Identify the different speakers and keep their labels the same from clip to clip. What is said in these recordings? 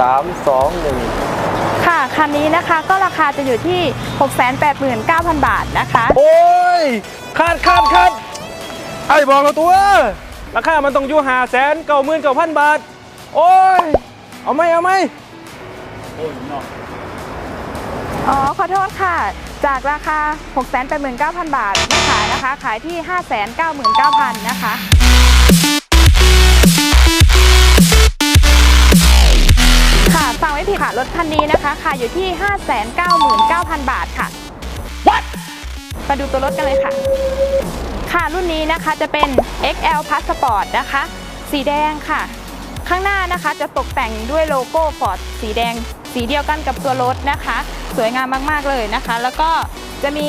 Speaker 1: สามสองหนึ่ง
Speaker 2: ค่ะ คันนี้นะคะก็ราคาจะอยู่ที่ 689,000 บาทนะคะ
Speaker 3: โอ้ยคาดคาดคาดไอ้บอกเราตัว ราคามันต้องอยู่หาแสนเก้าหมื่นเก้าพันบาท โอ้ย เอาไหมเอาไหม
Speaker 2: อ๋อ ขอโทษค่ะ จากราคา 689,000 บาทไม่ขายนะคะ ขายที่ 599,000 นะคะค่ะ คะขายอยู่ที่ 599,000 บาทค่ะ What? มาดูตัวรถกันเลยค่ะ ค่ะรุ่นนี้นะคะจะเป็น XL Passport นะคะ สีแดงค่ะ ข้างหน้านะคะจะตกแต่งด้วยโลโก้ Ford สีแดง สีเดียวกันกับตัวรถนะคะ สวยงามมากๆเลยนะคะ แล้วก็จะมี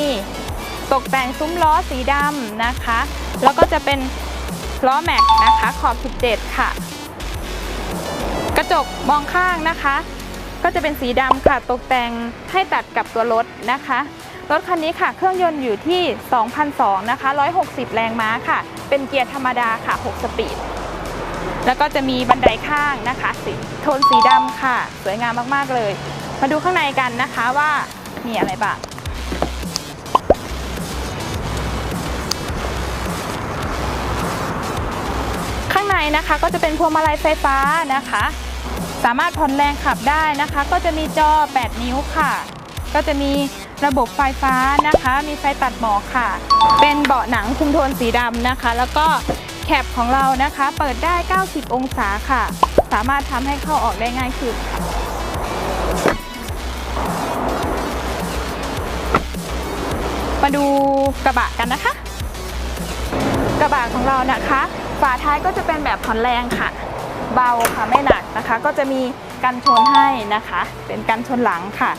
Speaker 2: ตกแต่งซุ้มล้อสีดำนะคะ แล้วก็จะเป็นล้อแม็กนะคะขอบ 17 ค่ะ กระจกมองข้างนะคะ ก็จะเป็นสีดำค่ะตกแต่งให้ตัดกับตัวรถนะคะรถคันนี้ค่ะ เครื่องยนต์อยู่ที่ 2,002นะคะ 160 แรงม้าค่ะ เป็นเกียร์ธรรมดาค่ะ 6 สปีด แล้วก็จะมีบันไดข้างนะคะสีโทนสีดำค่ะ สวยงามมากๆเลย มาดูข้างในกันนะคะว่ามีอะไรบ้างข้างในนะคะก็จะเป็นพวงมาลัยไฟฟ้านะคะ สามารถผ่อนแรงขับได้นะคะ ก็จะมีจอ 8 นิ้วค่ะ ก็จะมีระบบไฟฟ้านะคะ มีไฟตัดหมอกค่ะ เป็นเบาะหนังคุมโทนสีดำนะคะ แล้วก็แคปของเรานะคะ เปิดได้ 90 องศาค่ะ สามารถทำให้เข้าออกได้ง่ายขึ้นค่ะมาดูกระบะกันนะคะ กระบะของเรานะคะ ฝาท้ายก็จะเป็นแบบผ่อนแรงค่ะ เบาค่ะไม่หนักนะคะ ก็จะมีกันชนให้นะคะ เป็นกันชนหลังค่ะ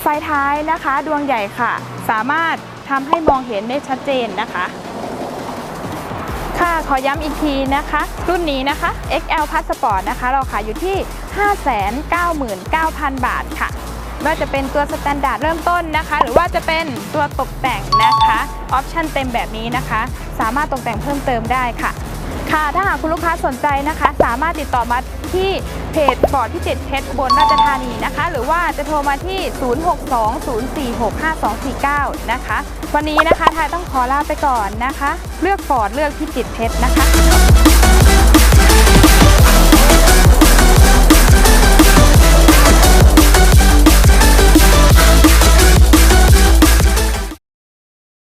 Speaker 2: ไฟท้ายนะคะดวงใหญ่ค่ะ สามารถทำให้มองเห็นได้ชัดเจนนะคะ ค่ะขอย้ำอีกทีนะคะ รุ่นนี้นะคะ XL Passport นะคะ เราขายอยู่ที่ 599,000 บาทค่ะไม่ว่าจะเป็นตัวสแตนดาร์ดเริ่มต้นนะคะ หรือว่าจะเป็นตัวตกแต่งนะคะ ออปชั่นเต็มแบบนี้นะคะ สามารถตกแต่งเพิ่มเติมได้ค่ะ ค่ะถ้าหากคุณลูกค้าสนใจนะคะ สามารถติดต่อมาที่เพจฟอร์ดพิจิตรเพชรอุบลราชธานีนะคะ หรือว่าจะโทรมาที่ 0620465249 นะคะ วันนี้นะคะทายต้องขอลาไปก่อนนะคะ เลือกฟอร์ดเลือกพิจิตรเพชรนะคะ